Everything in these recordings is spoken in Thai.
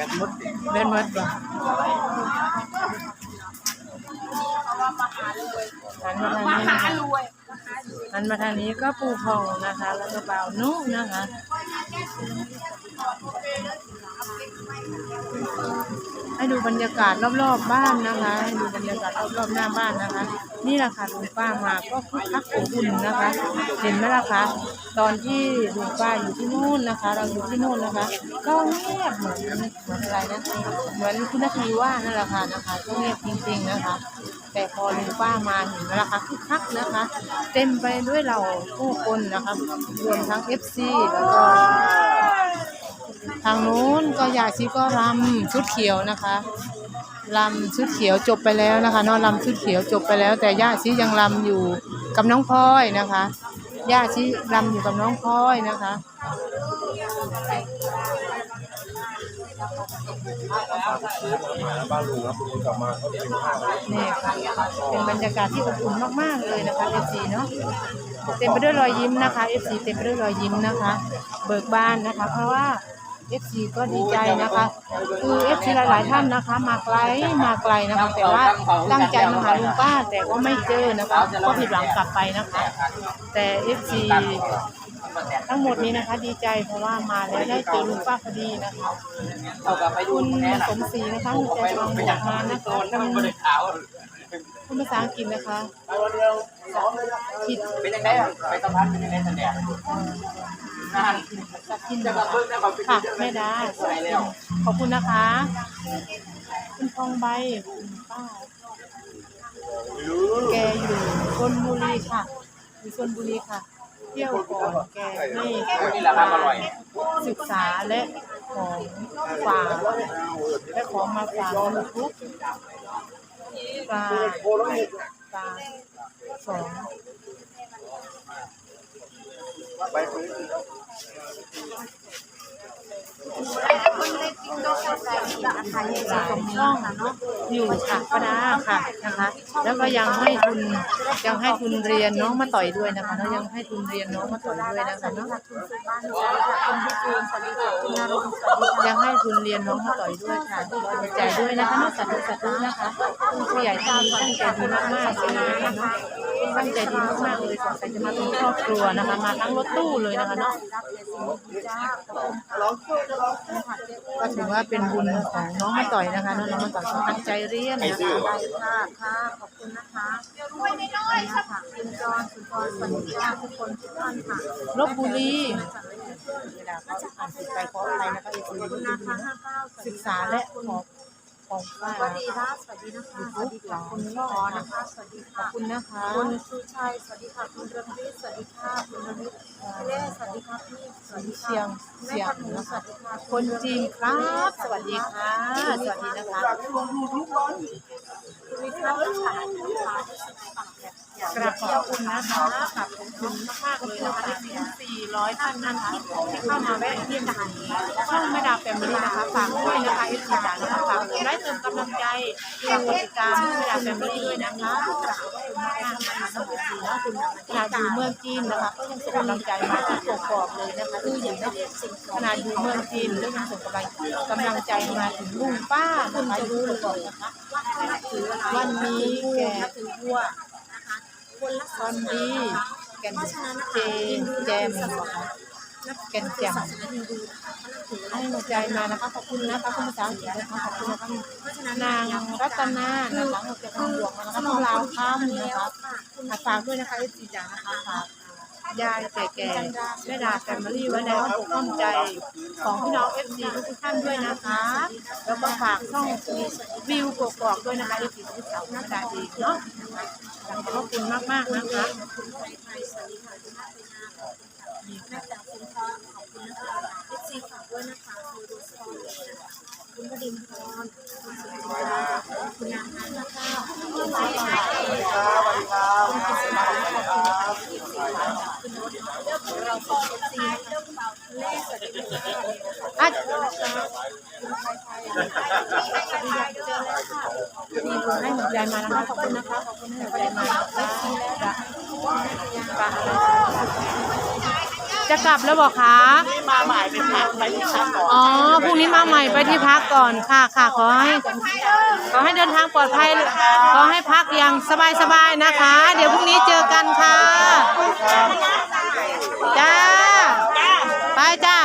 แบนมดเดินมดบ่หันมาทางนี้นะคะหันมาทางนี้ก็ปูพองนะคะ แล้วก็เบานุนะคะ ให้ดูบรรยากาศรอบๆบ้านนะคะ ให้ดูบรรยากาศรอบๆหน้าบ้านนะคะ นี่แหละค่ะลุงป้ามาก็คึกคักอบอุ่นนะคะ เห็นไหมล่ะคะตอนที่ลุงป้าอยู่ที่นู่นนะคะ เราอยู่ที่นู่นนะคะ ก็เงียบเหมือนเหมือนอะไรนะเหมือนคุณนาทีว่านั่นแหละค่ะนะคะก็เงียบจริง ๆนะคะ แต่พอลุงป้ามาเห็นไหมล่ะคะคึกคักนะคะ เต็มไปด้วยเราผู้คนนะคะรวมทั้ง FC แล้วก็ ทางนู้นก็ยาชีก็รำชุดเขียวนะคะรำชุดเขียวจบไปแล้วนะคะเนอะรำชุดเขียวจบไปแล้ว แต่ย่าชียังรำอยู่กับน้องพลอยนะคะย่าชีรำอยู่กับน้องพลอยนะคะบ้านลุงครับลุงกลับมาเขาเป็นข้าวนี่ค่ะเป็นบรรยากาศที่อบอุ่นมาก ๆ เลยนะคะ FC เนาะเต็มไปด้วยรอยยิ้มนะคะ FC เต็มไปด้วยรอยยิ้มนะคะ เบิกบานนะคะ เพราะว่า FC ก็ดีใจนะคะ คือ FC หลายๆท่านนะคะ มาไกลมาไกลนะคะ แต่ว่าตั้งใจมาหาลุงป้าแต่ก็ไม่เจอนะคะ ก็ผิดหวังกลับไปนะคะ แต่ FC ทั้งหมดนี้นะคะ ดีใจเพราะว่ามาแล้วได้เจอลุงป้าพอดีนะคะเอากลับไปดูคุณแน่น่ะสมศรีนะคะหัวใจกองบวกมานะคะถ้ามันคุไม่ณได้ขาวคุณภาษาอังกฤษนะคะผิดเป็นยังไงอะไปสัมภาษณ์เป็นยังไงแสดง นานสักกินจะนะมาเบิ่งได้ความเป็นค่ะเยอะแม่ดาใส่แล้วขอบคุณนะคะ คุณทองใบคุณป้า แกอยู่ชนบุรีค่ะอยู่ชนบุรีค่ะ เที่ยวก่อนแกให้นี่แหละครับอร่อย ศึกษาและของฝากและของมาฝากยูกทูบปลาปลาสอง ไปฟื้นช่องอยู่ค่ะป้าดาค่ะนะคะ แล้วก็ยังให้ทุนยังให้ทุนเรียนน้องมาต่อยด้วยนะคะแล้วยังให้ทุนเรียนน้องมาต่อยด้วยนะคะเนาะยังให้ทุนเรียนน้องมาต่อยด้วยค่ะดีใจด้วยนะคะนาะสาธุสาธุนะคะผู้ใหญ่ที่ตั้งใจดีมากๆเลยนะคะ ตั้งใจดีมากๆเลยสงสัยจะมาเป็นครอบครัวนะคะ มาทั้งรถตู้เลยนะคะเนาะก็ถือว่าเป็นบุญของน้องมาต่อยนะคะน้องมาต่อยเขาตั้งใจเรียนนะคะค่ะค่ะขอบคุณนะคะด้วยน้อยๆค่ะคุณจอนคุณจอนสวัสดีค่ะทุกคนทุกท่านค่ะลบบุรีเวลาเขาอ่านผิดไปขออะไรนะคะอีกทีขอบคุณนะคะห้าเก้าศึกษาและของ ของป้าสวัสดีค่ะสวัสดีนะคะสวัสดีค่ะคุณพ่อนะคะ สวัสดีขอบค่ะคุณนะคะคุณชูชัยสวัสดีค่ะคุณเรืองฤทธิ์สวัสดีค่ะคุณระมิตเล่สวัสดีค่ะพี่สวัสดีเชียงแม่เชียงพันหนูนะสคะวัสดีค่ะคนจีนครับ สวัสดีค่ะ สวัสดีนะคะมีข้าวขายนะคะที่สุดปากแบบก ราบขอบคุณนะคะกราบขอบคุณมากๆเลยนะคะที่400ท่านนะคะที่เข้ามาแวะเยี่ยมชมช่องแม่ดาแฟมิลี่นะคะฝากด้วยนะคะเอฟซีจ๋านะคะฝากไลค์เติมกำลังใจฝากกดติดตามแม่ดาแฟมิลี่ด้วยนะคะกราบขอบคุณมากๆนะคะน้องเอฟซีนาะคุณขนาดอยู่เมืองจีนนะคะก็ยังส่งกำลังใจมาที่กกอกเลยนะคะคืออย่างนี้ขนาดอยู่เมืองจีนก็ยังส่งกำลังกำลังใจมาถึงลุงป้านะคะอยู่กกอกนะคะวันนี้แกถือวัว คะคนละวันดีแก่นเจแจมนะคะแก่นแจมศาสนาฮินดูนะคะเขานับถือให้หัวใจมานะคะขอบคุณนะคะคุณภาษาอังกฤษนะคะขอบคุณนะคะเพราะฉะนั้นนางรัตนานะคะหัวใจทองหลวงนะคะน้องลาวค่ำนะคะฝากด้วยนะคะเอฟซีจ๋านะคะฝาก ยายแก่ๆแม่ดาแฟมิลี่ไว้ในอ้อมอกอ้อมใจของพี่น้องเอฟซีทุกท่านด้วยนะคะ แล้วก็ฝากช่องวิวกกอกด้วยนะคะเอฟซีทุกสาวแม่ดาเองเนาะขอบคุณมากๆนะคะคุณไทยไทยสวัสดีค่ะคุณนาไปนาขอบคุณค่ะแม่จากคุณพ่อขอบคุณนะคะเอฟซีฝากด้วยนะคะคุณดูสตอรี่นะคะคุณวดินทร์คุณสุริยาคุณนางนันนะคะคุณสายชายคุณกิษณาคุณรถเราสองเอฟซีนะคะเล่สวัสดีค่ะ อะ คุณไทยไทยคุณไทยไทยเจอแล้วค่ะ มีคน ให้หัวใจมานะคะขอบคุณนะคะขอบคุณให้หัวใจมาจะฝากอะไรจะกลับแล้วบอกคะนี่มาใหม่เป็นพักไปที่พักก่อนอ๋อพรุ่งนี้มาใหม่ไปที่พักก่อนค่ะค่ะขอให้ขอให้เดินทางปลอดภัยขอให้พักอย่างสบายๆนะคะ เดี๋ยวพรุ่งนี้เจอกันค่ะจ้าไปจ้า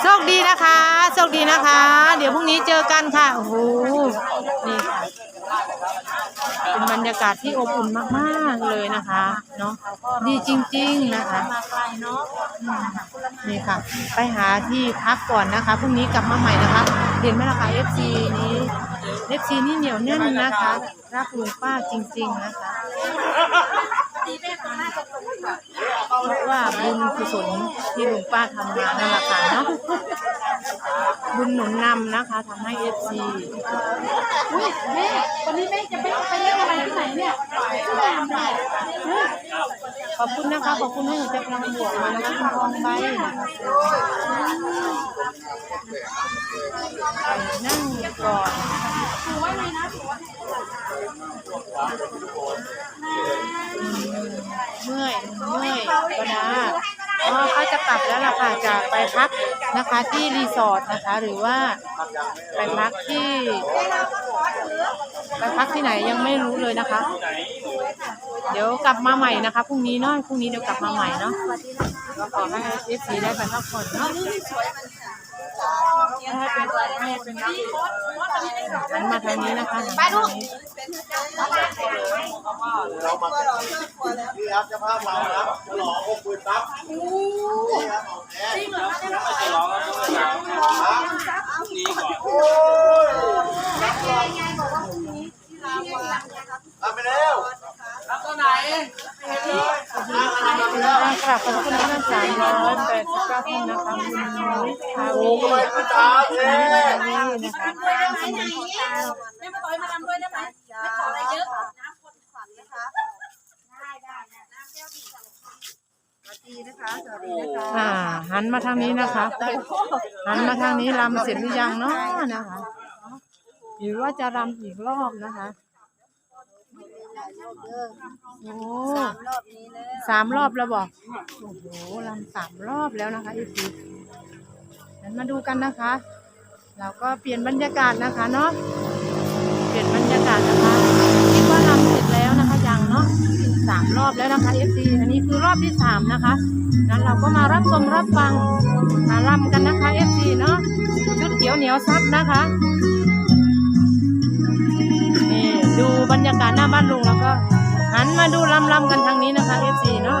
โชคดีนะคะ โชคดีนะคะ เดี๋ยวพรุ่งนี้เจอกันค่ะโอ้โหนี่ค่ะเป็นบรรยากาศที่อบอุ่นมากๆเลยนะคะเนาะดีจริง ๆนะคะนาะนี่ค่ะ ไปหาที่พักก่อนนะคะพรุ่งนี้กลับมาใหม่นะคะเห็นไหมล่ะคะ FC นี้ FC นี่เหนียวแน่นนะคะ รักลุงป้าจริง ๆ นะคะเพราะว่าบุญกุศลที่ลุงป้าทำมานั่นแหละค่ะเนาะ บุญหนุนนำนะคะทำให้ FC วันนี้แม่จะไปไปเล่นอะไรที่ไหนเนี่ยขอบคุณนะคะ ขอบคุณให้หัวใจพลังบวกมานะคะคุณทองใบนะคะนั่งก่อนเมื่อยเมื่อยก็ได้อ๋อเขาจะ กลับแล้วล่ะค่ะจะไปพักนะคะที่รีสอร์ทนะคะ หรือว่าไปพักที่ไปพักที่ไหนยังไม่รู้เลยนะคะ เดี๋ยวกลับมาใหม่นะคะพรุ่งนี้เนาะพรุ่งนี้เดี๋ยวกลับมาใหม่เนาะก็ขอให้เอฟซีได้ไปพักผ่อนเนาะ หันมาทางนี้นะคะหันมาทางนี้เรามานี่ครับจะพาเราครับฉลององค์ปืนซับนี่ครับของแท้ไม่ใช่ร้อรั อ่า หันมาทางนี้นะคะ หันมาทางนี้รำเสร็จหรือยังเนาะนะคะหรือว่าจะรำอีกรอบนะคะโอ้รอบนี้แล้วสามรอบแล้วบอกโอ้โหรำสามรอบแล้วนะคะอีพีั้นมาดูกันนะคะ เราก็เปลี่ยนบรรยากาศนะคะเนาะเปลี่ยนบรรยากาศนะคะคิดว่ารำเสร็จแล้วนะคะยังเนาะสามรอบแล้วนะคะเอฟซีอันนี้คือรอบที่สามนะคะนั้นเราก็มารับชมรับฟังมารำกันนะคะเอฟซีเนาะชุดเขียวเหนียวซับนะคะนี่ดูบรรยากาศหน้าบ้านลุงแล้วก็หันมาดูลำลำกันทางนี้นะคะ FC เนาะ